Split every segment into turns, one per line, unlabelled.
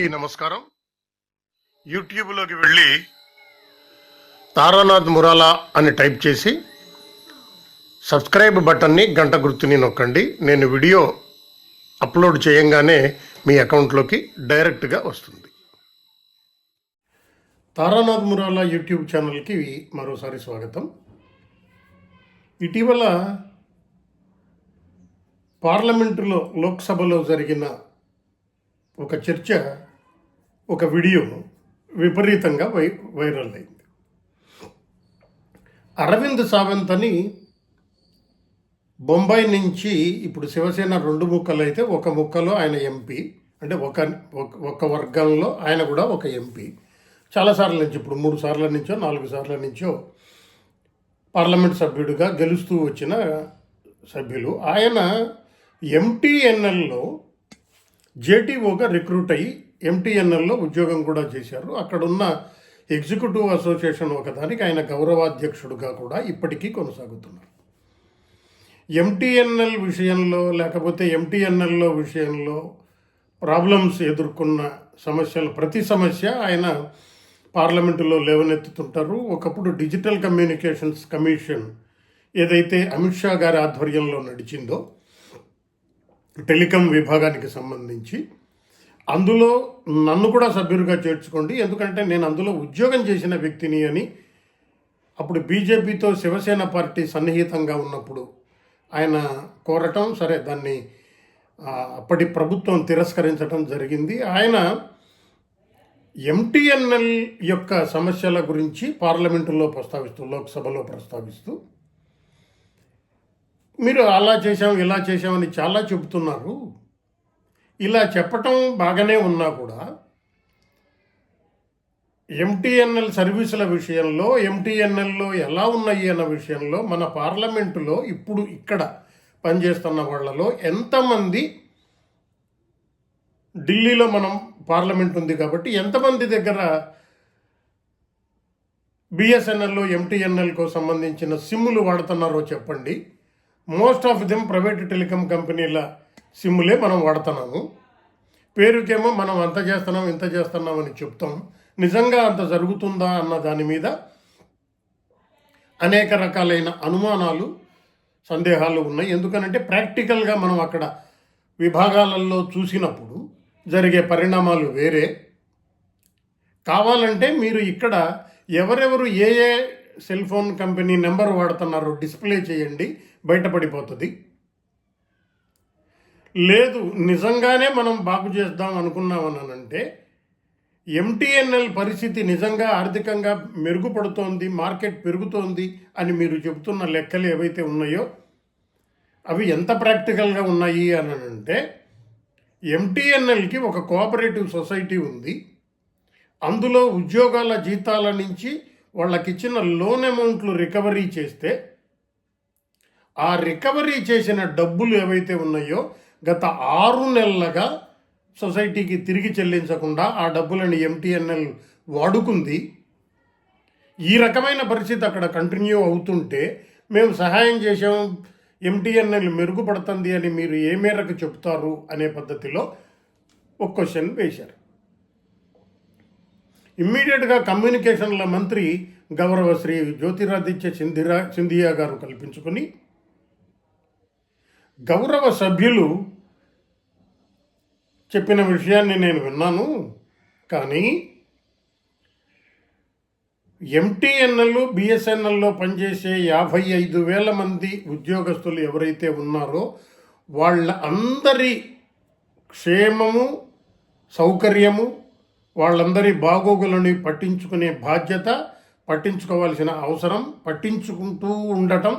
అందరికీ నమస్కారం. యూట్యూబ్లోకి వెళ్ళి తారానాథ్ మురాలా అని టైప్ చేసి సబ్స్క్రైబ్ బటన్ని గంట గుర్తుని నొక్కండి. నేను వీడియో అప్లోడ్ చేయంగానే మీ అకౌంట్లోకి డైరెక్ట్గా వస్తుంది. తారానాథ్ మురాలా యూట్యూబ్ ఛానల్కి మరోసారి స్వాగతం. ఇటీవల పార్లమెంటులో లోక్సభలో జరిగిన ఒక చర్చ ఒక వీడియో విపరీతంగా వై వైరల్ అయింది. అరవింద్ సావంత్ అని బొంబాయి నుంచి ఇప్పుడు శివసేన రెండు ముక్కలు అయితే ఒక ముక్కలో ఆయన ఎంపీ అంటే ఒక ఒక- ఒక వర్గంలో ఆయన కూడా ఒక ఎంపీ. చాలాసార్ల నుంచి ఇప్పుడు మూడు సార్ల నుంచో నాలుగు సార్ల నుంచో పార్లమెంట్ సభ్యుడిగా గెలుస్తూ వచ్చిన సభ్యులు. ఆయన ఎంటీఎన్ఎల్లో జేటీఓగా రిక్రూట్ అయ్యి ఎంటీఎన్ఎల్లో ఉద్యోగం కూడా చేశారు. అక్కడున్న ఎగ్జిక్యూటివ్ అసోసియేషన్ ఒకదానికి ఆయన గౌరవాధ్యక్షుడుగా కూడా ఇప్పటికీ కొనసాగుతున్నారు. ఎంటీఎన్ఎల్ విషయంలో లేకపోతే ఎంటీఎన్ఎల్లో విషయంలో ప్రాబ్లమ్స్ ఎదుర్కొన్న సమస్యలు ప్రతి సమస్య ఆయన పార్లమెంటులో లేవనెత్తుతుంటారు. ఒకప్పుడు డిజిటల్ కమ్యూనికేషన్స్ కమిషన్ ఏదైతే అమిత్ షా గారి ఆధ్వర్యంలో నడిచిందో టెలికాం విభాగానికి సంబంధించి అందులో నన్ను కూడా సభ్యుడిగా చేర్చుకోండి. ఎందుకంటే నేను అందులో ఉద్యోగం చేసిన వ్యక్తిని అని అప్పుడు బీజేపీతో శివసేన పార్టీ సన్నిహితంగా ఉన్నప్పుడు ఆయన కోరటం సరే దాన్ని అప్పటి ప్రభుత్వం తిరస్కరించడం జరిగింది. ఆయన ఎంటీఎన్ఎల్ యొక్క సమస్యల గురించి పార్లమెంటులో ప్రస్తావిస్తూ లోక్సభలో ప్రస్తావిస్తూ మీరు అలా చేశాం ఇలా చేశామని చాలా చెబుతున్నారు. ఇలా చెప్పటం బాగానే ఉన్నా కూడా ఎంటీఎన్ఎల్ సర్వీసుల విషయంలో ఎంటీఎన్ఎల్లో ఎలా ఉన్నాయి అన్న విషయంలో మన పార్లమెంటులో ఇప్పుడు ఇక్కడ పనిచేస్తున్న వాళ్ళలో ఎంతమంది ఢిల్లీలో మనం పార్లమెంట్ ఉంది కాబట్టి ఎంతమంది దగ్గర బిఎస్ఎన్ఎల్లో ఎంటీఎన్ఎల్కు సంబంధించిన సిమ్ములు వాడుతున్నారో చెప్పండి. Most of them private telecom కంపెనీల సిమ్ములే మనం వాడుతున్నాము. పేరుకేమో మనం అంత చేస్తున్నాం ఇంత చేస్తున్నాం అని చెప్తాం. నిజంగా అంత జరుగుతుందా అన్న దాని మీద అనేక రకాలైన అనుమానాలు సందేహాలు ఉన్నాయి. ఎందుకనంటే ప్రాక్టికల్గా మనం అక్కడ విభాగాలలో చూసినప్పుడు జరిగే పరిణామాలు వేరే. కావాలంటే మీరు ఇక్కడ ఎవరెవరు ఏ ఏ cell phone company number display display చేయండి బయటపడిపోతుంది. లేదు నిజంగానే మనం బాగు చేద్దాం అనుకున్నామనంటే ఎంటీఎన్ఎల్ పరిస్థితి నిజంగా ఆర్థికంగా మెరుగుపడుతోంది మార్కెట్ పెరుగుతోంది అని మీరు చెబుతున్న లెక్కలు ఏవైతే ఉన్నాయో అవి ఎంత ప్రాక్టికల్గా ఉన్నాయి అని అంటే ఎంటీఎన్ఎల్కి ఒక కోఆపరేటివ్ సొసైటీ ఉంది. అందులో ఉద్యోగాల జీతాల నుంచి వాళ్ళకిచ్చిన లోన్ అమౌంట్లు రికవరీ చేస్తే ఆ రికవరీ చేసిన డబ్బులు ఏవైతే ఉన్నాయో గత ఆరు నెలలుగా సొసైటీకి తిరిగి చెల్లించకుండా ఆ డబ్బులను ఎంటీఎన్ఎల్ వాడుకుంది. ఈ రకమైన పరిస్థితి అక్కడ కంటిన్యూ అవుతుంటే మేము సహాయం చేసాం ఎంటీఎన్ఎల్ మెరుగుపడుతుంది అని మీరు ఏ మేరకు చెప్తారు అనే పద్ధతిలో ఒక క్వశ్చన్ వేశారు. ఇమ్మీడియట్గా కమ్యూనికేషన్ల మంత్రి గౌరవ శ్రీ జ్యోతిరాదిత్య సింధిరా సింధియా గారు కల్పించుకొని గౌరవ సభ్యులు చెప్పిన విషయాన్ని నేను విన్నాను కానీ ఎంటీఎన్ఎల్ బిఎస్ఎన్ఎల్లో పనిచేసే యాభై ఐదు వేల మంది ఉద్యోగస్తులు ఎవరైతే ఉన్నారో వాళ్ళ అందరి క్షేమము సౌకర్యము వాళ్ళందరి బాగోగులని పట్టించుకునే బాధ్యత పట్టించుకోవాల్సిన అవసరం పట్టించుకుంటూ ఉండటం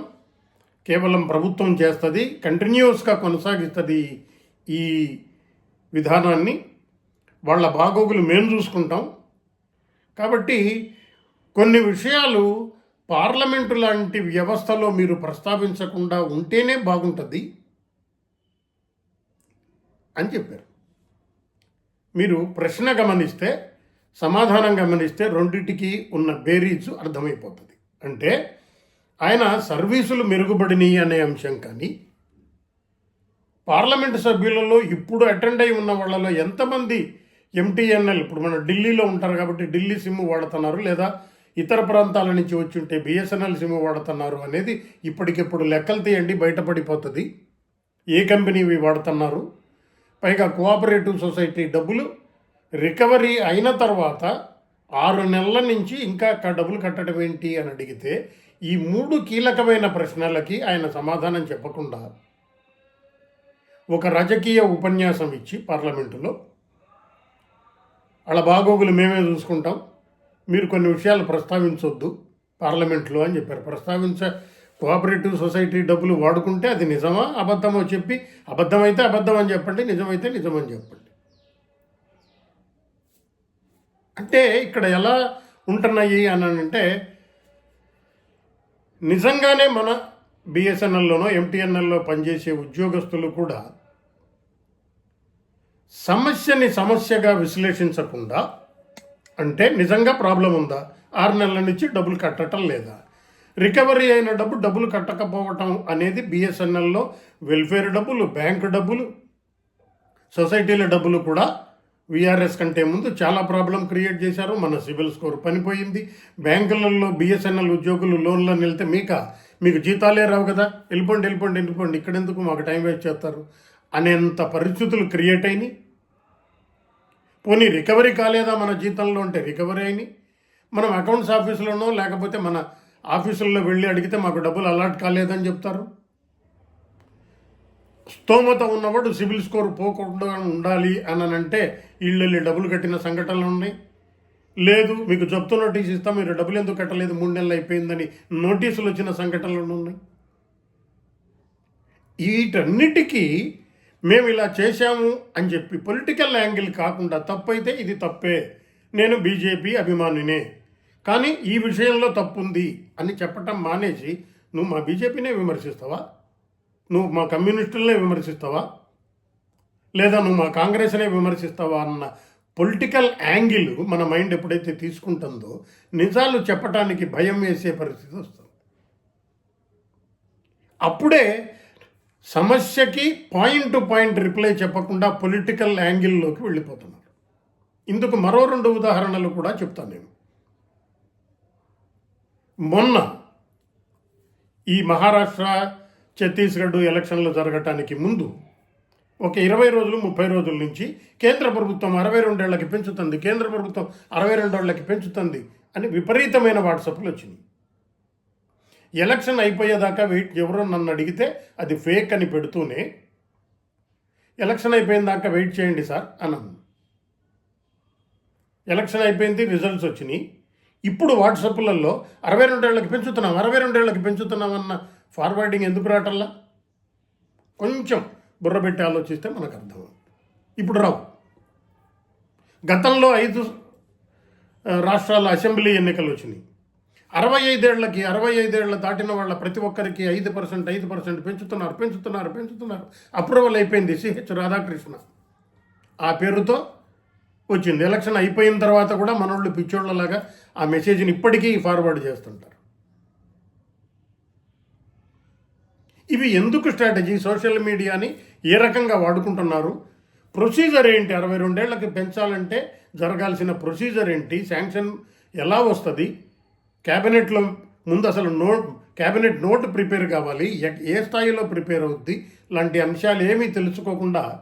కేవలం ప్రభుత్వం చేస్తుంది కంటిన్యూస్గా కొనసాగిస్తుంది ఈ విధానాన్ని వాళ్ళ బాగోగులు మేము చూసుకుంటాం. కాబట్టి కొన్ని విషయాలు పార్లమెంటు లాంటి వ్యవస్థలో మీరు ప్రస్తావించకుండా ఉంటేనే బాగుంటుంది అని చెప్పారు. మీరు ప్రశ్న గమనిస్తే సమాధానం గమనిస్తే రెండింటికి ఉన్న బేరీజ్ అర్థమైపోతుంది. అంటే ఆయన సర్వీసులు మెరుగుపడినాయి అనే అంశం కానీ పార్లమెంటు సభ్యులలో ఇప్పుడు అటెండ్ అయి ఉన్న వాళ్ళలో ఎంతమంది ఎంటీఎన్ఎల్ ఇప్పుడు మన ఢిల్లీలో ఉంటారు కాబట్టి ఢిల్లీ సిమ్ వాడుతున్నారు లేదా ఇతర ప్రాంతాల నుంచి వచ్చి ఉంటే బిఎస్ఎన్ఎల్ సిమ్ వాడుతున్నారు అనేది ఇప్పటికిప్పుడు లెక్కలు తీయండి బయటపడిపోతుంది. ఏ కంపెనీవి వాడుతున్నారు? పైగా కోఆపరేటివ్ సొసైటీ డబ్బులు రికవరీ అయిన తర్వాత ఆరు నెలల నుంచి ఇంకా డబ్బులు కట్టడం ఏంటి అని అడిగితే ఈ మూడు కీలకమైన ప్రశ్నలకి ఆయన సమాధానం చెప్పకుండా ఒక రాజకీయ ఉపన్యాసం ఇచ్చి పార్లమెంటులో. అలా బాగోగులు మేమే చూసుకుంటాం. మీరు కొన్ని విషయాలు ప్రస్తావించొద్దు పార్లమెంట్లో అని చెప్పారు. ప్రస్తావించ కోఆపరేటివ్ సొసైటీ డబ్బులు వాడుకుంటే అది నిజమా అబద్ధమో చెప్పి అబద్ధమైతే అబద్ధం అని చెప్పండి నిజమైతే నిజం అని చెప్పండి. అంటే ఇక్కడ ఎలా ఉంటున్నాయి అని అంటే నిజంగానే మన బిఎస్ఎన్ఎల్లోనో ఎంటీఎన్ఎల్లో పనిచేసే ఉద్యోగస్తులు కూడా సమస్యని సమస్యగా విశ్లేషించకుండా అంటే నిజంగా ప్రాబ్లం ఉందా? ఆరు నెలల నుంచి డబ్బులు కట్టడం లేదా? రికవరీ అయిన డబ్బు డబ్బులు కట్టకపోవటం అనేది బిఎస్ఎన్ఎల్లో వెల్ఫేర్ డబ్బులు బ్యాంకు డబ్బులు సొసైటీల డబ్బులు కూడా విఆర్ఎస్ కంటే ముందు చాలా ప్రాబ్లం క్రియేట్ చేశారు. మన సివిల్ స్కోర్ పనిపోయింది. బ్యాంకులలో బిఎస్ఎన్ఎల్ ఉద్యోగులు లోన్లను వెళ్తే మీక మీకు జీతాలే రావు కదా? వెళ్ళిపోండి వెళ్ళిపోండి వెళ్ళిపోండి. ఇక్కడెందుకు మాకు టైం వేస్ట్ చేస్తారు? అనేంత పరిస్థితులు క్రియేట్ అయినాయి. పోనీ రికవరీ కాలేదా మన జీతంలో ఉంటే రికవరీ అయినాయి. మనం అకౌంట్స్ ఆఫీసులోనో లేకపోతే మన ఆఫీసుల్లో వెళ్ళి అడిగితే మాకు డబ్బులు అలాట్ కాలేదని చెప్తారు. స్తోమత ఉన్నవాడు సిబిల్ స్కోర్ పోకుండా ఉండాలి అని అంటే వీళ్ళు డబ్బులు కట్టిన సంఘటనలు ఉన్నాయి. లేదు మీకు జప్తు నోటీస్ ఇస్తాం మీరు డబ్బులు ఎందుకు కట్టలేదు మూడు నెలలు అయిపోయిందని నోటీసులు వచ్చిన సంఘటనలు ఉన్నాయి. వీటన్నిటికీ మేము ఇలా చేశాము అని చెప్పి పొలిటికల్ యాంగిల్ కాకుండా తప్పైతే ఇది తప్పే. నేను బీజేపీ అభిమానినే. కానీ ఈ విషయంలో తప్పుంది అని చెప్పటం మానేసి నువ్వు మా బీజేపీనే విమర్శిస్తావా? నువ్వు మా కమ్యూనిస్టులనే విమర్శిస్తావా? లేదా నువ్వు మా కాంగ్రెస్నే విమర్శిస్తావా అన్న పొలిటికల్ యాంగిల్ మన మైండ్ ఎప్పుడైతే తీసుకుంటుందో నిజాలు చెప్పటానికి భయం వేసే పరిస్థితి వస్తుంది. అప్పుడే సమస్యకి పాయింట్ టు పాయింట్ రిప్లై చెప్పకుండా పొలిటికల్ యాంగిల్లోకి వెళ్ళిపోతున్నారు. ఇందుకు మరో రెండు ఉదాహరణలు కూడా చెప్తాను నేను. మొన్న ఈ మహారాష్ట్ర ఛత్తీస్గఢ్ ఎలక్షన్లు జరగటానికి ముందు ఒక ఇరవై రోజులు ముప్పై రోజుల నుంచి కేంద్ర ప్రభుత్వం అరవై రెండేళ్ళకి పెంచుతుంది కేంద్ర ప్రభుత్వం అరవై రెండేళ్ళకి పెంచుతుంది అని విపరీతమైన వాట్సాప్లు వచ్చినాయి. ఎలక్షన్ అయిపోయేదాకా వెయిట్ ఎవరో నన్ను అడిగితే అది ఫేక్ అని పెడుతూనే ఎలక్షన్ అయిపోయిన దాకా వెయిట్ చేయండి సార్ అన్నాను. ఎలక్షన్ అయిపోయింది రిజల్ట్స్ వచ్చినాయి. ఇప్పుడు వాట్సాప్లలో అరవై రెండేళ్ళకి పెంచుతున్నాం అరవై రెండేళ్ళకి పెంచుతున్నాం అన్న ఫార్వర్డింగ్ ఎందుకు రావటల్లా కొంచెం బుర్రబెట్టి ఆలోచిస్తే మనకు అర్థం. ఇప్పుడు రావు. గతంలో ఐదు రాష్ట్రాల అసెంబ్లీ ఎన్నికలు వచ్చినాయి. అరవై ఐదేళ్ళకి అరవై ఐదేళ్ళ దాటిన వాళ్ళ ప్రతి ఒక్కరికి ఐదు పర్సెంట్ ఐదు పర్సెంట్ పెంచుతున్నారు పెంచుతున్నారు పెంచుతున్నారు. అప్రూవల్ అయిపోయింది సిహెచ్ రాధాకృష్ణ. ఆ పేరుతో వచ్చింది. ఎలక్షన్ అయిపోయిన తర్వాత కూడా మనోళ్ళు పిచ్చోళ్ళలాగా ఆ మెసేజ్ని ఇప్పటికీ ఫార్వర్డ్ చేస్తుంటారు. ఇవి ఎందుకు స్ట్రాటజీ? సోషల్ మీడియాని ఏ రకంగా వాడుకుంటున్నారు? ప్రొసీజర్ ఏంటి? అరవై రెండేళ్ళకి పెంచాలంటే జరగాల్సిన ప్రొసీజర్ ఏంటి? శాంక్షన్ ఎలా వస్తుంది? క్యాబినెట్లో ముందు అసలు నోట్ క్యాబినెట్ నోట్ ప్రిపేర్ కావాలి. ఏ స్థాయిలో ప్రిపేర్ అవుద్ది? లాంటి అంశాలు ఏమీ తెలుసుకోకుండా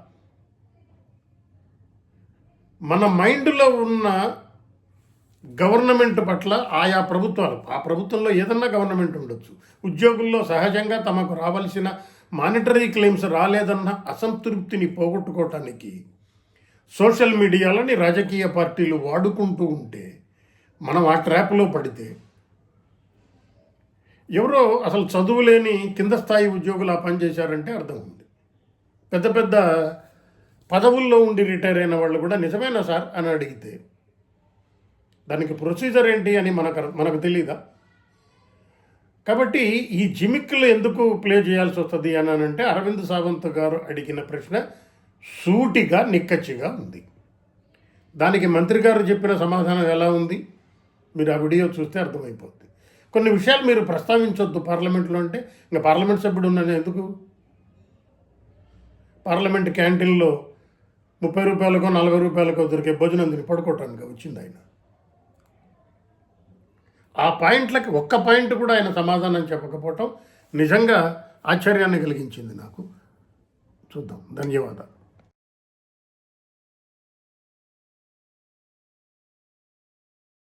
మన మైండ్లో ఉన్న గవర్నమెంట్ పట్ల ఆయా ప్రభుత్వాలు ఆ ప్రభుత్వంలో ఏదన్నా గవర్నమెంట్ ఉండొచ్చు. ఉద్యోగుల్లో సహజంగా తమకు రావాల్సిన మానిటరీ క్లెయిమ్స్ రాలేదన్న అసంతృప్తిని పోగొట్టుకోవటానికి సోషల్ మీడియాలని రాజకీయ పార్టీలు వాడుకుంటూ ఉంటే మనం ఆ ట్రాప్లో పడితే ఎవరో అసలు చదువులేని కింద స్థాయి ఉద్యోగులు ఆ పని చేశారంటే అర్థం ఉంది. పెద్ద పెద్ద పదవుల్లో ఉండి రిటైర్ అయిన వాళ్ళు కూడా నిజమేనా సార్ అని అడిగితే దానికి ప్రొసీజర్ ఏంటి అని మనకు మనకు తెలియదా కాబట్టి ఈ జిమిక్లు ఎందుకు ప్లే చేయాల్సి వస్తుంది అని అంటే అరవింద్ సావంత్ గారు అడిగిన ప్రశ్న సూటిగా నిక్కచ్చిగా ఉంది. దానికి మంత్రి గారు చెప్పిన సమాధానం ఎలా ఉంది? మీరు ఆ వీడియో చూస్తే అర్థమైపోద్ది. కొన్ని విషయాలు మీరు ప్రస్తావించొద్దు పార్లమెంట్లో అంటే. ఇంకా పార్లమెంట్ సభ్యుడు ఉన్నాను ఎందుకు? పార్లమెంట్ క్యాంటీన్లో ముప్పై రూపాయలకో నలభై రూపాయలకో దొరికే భోజనం తిని పడుకోవటానికి వచ్చింది ఆయన. ఆ పాయింట్లకి ఒక్క పాయింట్ కూడా ఆయన సమాధానం చెప్పకపోవటం నిజంగా ఆశ్చర్యాన్ని కలిగించింది నాకు. చూద్దాం. ధన్యవాదాలు.